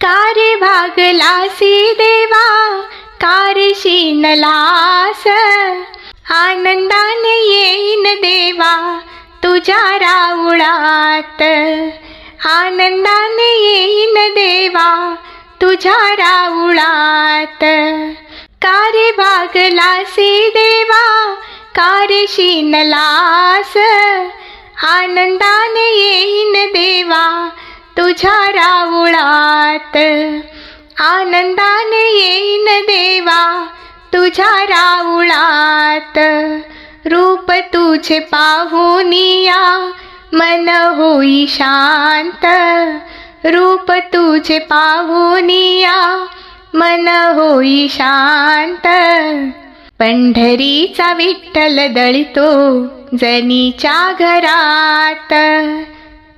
कारे भागलासी देवा कारशी नलास आनंदाने येईन देवा तुझ्या राऊळात. आनंदाने येईन देवा तुझ्या राऊळात. कारे भागलासी देवा कारशी नलास आनंदाने येईन देवा तुझ्या राऊळात आनंदाने येईन देवा तुझ्या राऊळात रूप तुझे पाहुनिया मन होई शांत रूप तुझे पाहुनिया मन होई शांत पंढरीचा विठ्ठल दळितो जनीच्या घरात.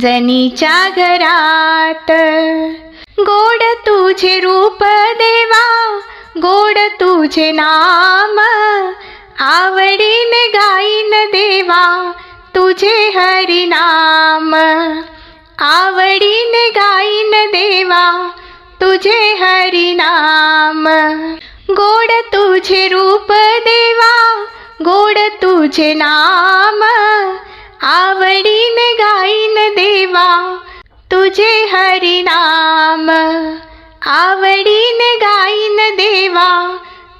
जनीच्या घरात. गोड तुझे रूप देवा गोड तुझे नाम. आवडीने गाईन देवा तुझे हरिनाम. आवडीने गाईन देवा तुझे हरिनाम. गोड तुझे रूप देवा गोड तुझे नाम. आवडीने गाईन देवा तुझे हरिनाम आवडीने गाईन देवा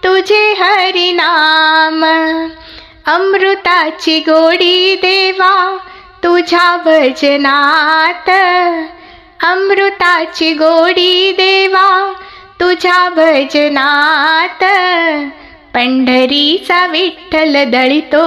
तुझे हरिनाम अमृताची गोडी देवा तुझ्या भजनात अमृताची गोडी देवा तुझ्या भजनात पंढरीचा विठ्ठल दळितो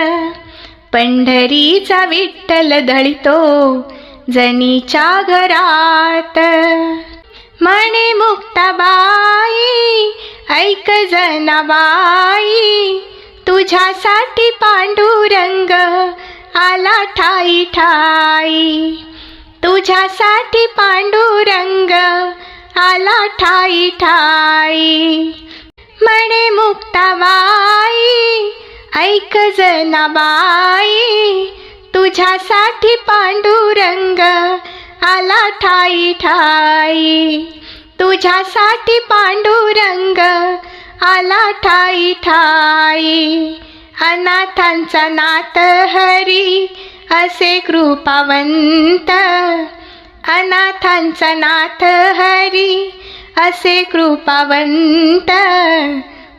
पंढरीचा विठ्ठल दळितो जनीच्या घरात. म्हणे मुक्ताबाई ऐक जनाबाई तुझ्यासाठी पांडुरंग आला ठाई ठाई. तुझ्यासाठी पांडुरंग आला ठाई ठाई. म्हणे मुक्ताबाई ऐक जनाबाई तुझ्यासाठी पांडुरंग आला ठाई ठाई तुझ्यासाठी पांडुरंग आला ठाई ठाई अनाथांचा नात हरी असे कृपावंत. अनाथांचा नाथ हरी असे कृपावंत.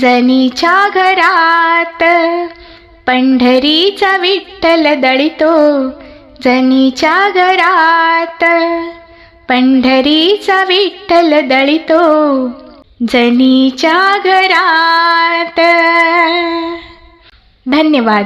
जनीच्या घरात. पंढरीचा विठ्ठल दळितो जनीच्या घरात. पंढरीचा विठ्ठल दळितो जनीच्या घरात. धन्यवाद.